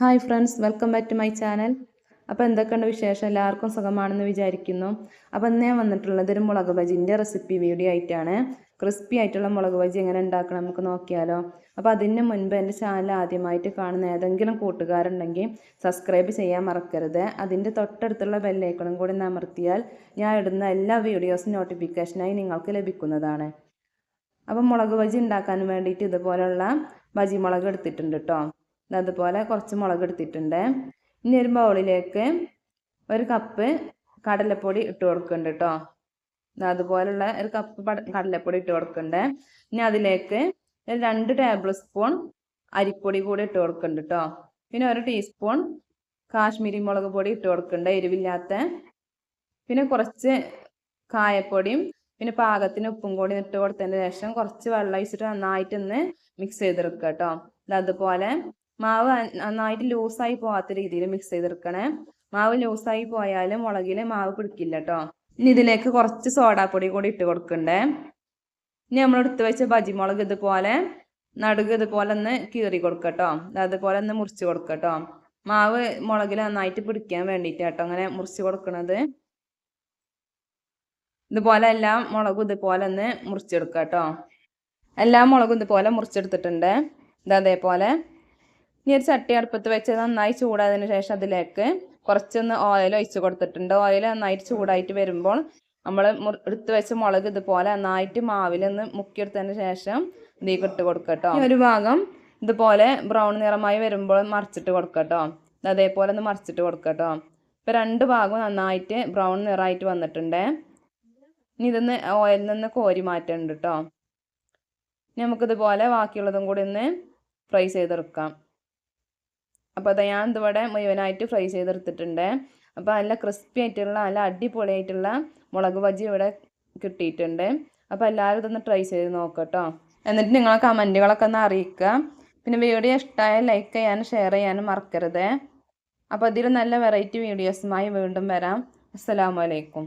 Hi friends welcome back to my channel അപ്പോൾ എന്തൊക്കെയുണ്ട് വിശേഷം? എല്ലാവർക്കും സുഖമാണെന്ന് വിചാരിക്കുന്നു. അപ്പോൾ ഇന്ന് ഞാൻ വന്നിട്ടുള്ളത് ഒരു മുളക് ബജിന്റെ റെസിപ്പി വീഡിയോ ആയിട്ടാണ്. ക്രിസ്പി ആയിട്ടുള്ള മുളക് ബജി എങ്ങനെ ഉണ്ടാക്കണം നമുക്ക് നോക്കിയാലോ. അപ്പോൾ അതിന് മുൻപ് എന്റെ ചാനൽ ആദ്യമായിട്ട് കാണുന്ന ഏതെങ്കിലും കൂട്ടുകാരുണ്ടെങ്കിൽ സബ്സ്ക്രൈബ് ചെയ്യാൻ മറക്കരുത്. അതിന്റെ തൊട്ടടുത്തുള്ള ബെല്ലൈക്കണും കൂടി അമർത്തിയാൽ ഞാൻ ഇടുന്ന എല്ലാ വീഡിയോസും നോട്ടിഫിക്കേഷനായി നിങ്ങൾക്ക് ലഭിക്കുന്നതാണ്. അപ്പോൾ മുളക് ബജി ഉണ്ടാക്കാൻ വേണ്ടിയിട്ട് ഇതുപോലുള്ള ബജി മുളക് എടുത്തിട്ടുണ്ട് കേട്ടോ അതുപോലെ കുറച്ച് മുളക് എടുത്തിട്ടുണ്ട്. ഇനി ഒരു ബൗളിലേക്ക് ഒരു കപ്പ് കടലപ്പൊടി ഇട്ട് കൊടുക്കുന്നുണ്ട് കേട്ടോ. അതുപോലുള്ള ഒരു കപ്പ് കടലപ്പൊടി ഇട്ട് കൊടുക്കുന്നുണ്ട്. ഇനി അതിലേക്ക് രണ്ട് ടേബിൾ സ്പൂൺ അരിപ്പൊടി കൂടി ഇട്ട് കൊടുക്കുന്നുണ്ട് കേട്ടോ. പിന്നെ ഒരു ടീസ്പൂൺ കാശ്മീരി മുളക് പൊടി ഇട്ട് കൊടുക്കുന്നുണ്ട് എരിവില്ലാത്ത. പിന്നെ കുറച്ച് കായപ്പൊടിയും പിന്നെ പാകത്തിന് ഉപ്പും കൂടി ഇട്ട് കൊടുത്തതിന് ശേഷം കുറച്ച് വെള്ളം ഒഴിച്ചിട്ട് നന്നായിട്ടൊന്ന് മിക്സ് ചെയ്തെടുക്കുക കേട്ടോ. അതുപോലെ മാവ് നന്നായിട്ട് ലൂസായി പോകാത്ത രീതിയിൽ മിക്സ് ചെയ്തെടുക്കണേ. മാവ് ലൂസായി പോയാലും മുളകിൽ മാവ് പിടിക്കില്ല കേട്ടോ ഇനി ഇതിലേക്ക് കുറച്ച് സോഡാപ്പൊടി കൂടി ഇട്ട് കൊടുക്കണ്ടേ. ഇനി നമ്മൾ എടുത്ത് വെച്ച ബജിമുളക് ഇതുപോലെ നടുക് ഇതുപോലെ ഒന്ന് കീറി കൊടുക്കട്ടോ അതുപോലെ ഒന്ന് മുറിച്ച് കൊടുക്കട്ടോ മാവ് മുളകിൽ നന്നായിട്ട് പിടിക്കാൻ വേണ്ടിയിട്ട് കേട്ടോ അങ്ങനെ മുറിച്ച് കൊടുക്കണത്. ഇതുപോലെ എല്ലാം മുളകും ഇതുപോലെ ഒന്ന് മുറിച്ചെടുക്കാം കേട്ടോ എല്ലാ മുളകും ഇതുപോലെ മുറിച്ചെടുത്തിട്ടുണ്ട്. ഇത് അതേപോലെ ഇനി ഒരു ചട്ടി അടുപ്പത്ത് വെച്ച് നന്നായി ചൂടായതിനു ശേഷം അതിലേക്ക് കുറച്ചൊന്ന് ഓയിൽ ഒഴിച്ച് കൊടുത്തിട്ടുണ്ട്. ഓയിൽ നന്നായിട്ട് ചൂടായിട്ട് വരുമ്പോൾ നമ്മൾ എടുത്ത് വെച്ച മുളക് ഇതുപോലെ നന്നായിട്ട് മാവിലൊന്ന് മുക്കിയെടുത്തതിന് ശേഷം ഇതിലേക്ക് ഇട്ട് കൊടുക്കട്ടോ ഒരു ഭാഗം ഇതുപോലെ ബ്രൗൺ നിറമായി വരുമ്പോൾ മറിച്ചിട്ട് കൊടുക്കട്ടോ അതേപോലെ ഒന്ന് മറിച്ചിട്ട് കൊടുക്കട്ടോ ഇപ്പം രണ്ട് ഭാഗവും നന്നായിട്ട് ബ്രൗൺ നിറമായിട്ട് വന്നിട്ടുണ്ട്. ഇനി ഇതൊന്ന് ഓയിലിൽ നിന്ന് കോരി മാറ്റുന്നുണ്ട് കേട്ടോ നമുക്കിതുപോലെ ബാക്കിയുള്ളതും കൂടി ഒന്ന് ഫ്രൈ ചെയ്തെടുക്കാം. അപ്പോൾ അത് ഞാൻ ഇതിവിടെ മുഴുവനായിട്ട് ഫ്രൈ ചെയ്തെടുത്തിട്ടുണ്ട്. അപ്പോൾ നല്ല ക്രിസ്പി ആയിട്ടുള്ള നല്ല അടിപൊളിയായിട്ടുള്ള മുളക് ബജി ഇവിടെ കിട്ടിയിട്ടുണ്ട്. അപ്പോൾ എല്ലാവരും ഇതൊന്ന് ട്രൈ ചെയ്ത് നോക്കട്ടോ. എന്നിട്ട് നിങ്ങളെ കമന്റുകളൊക്കെ ഒന്ന് അറിയിക്കുക. പിന്നെ വീഡിയോ ഇഷ്ടമായാൽ ലൈക്ക് ചെയ്യാനും ഷെയർ ചെയ്യാനും മറക്കരുത്. അപ്പോൾ ഇതിൽ നല്ല വെറൈറ്റി വീഡിയോസുമായി വീണ്ടും വരാം. അസ്സലാമലൈക്കും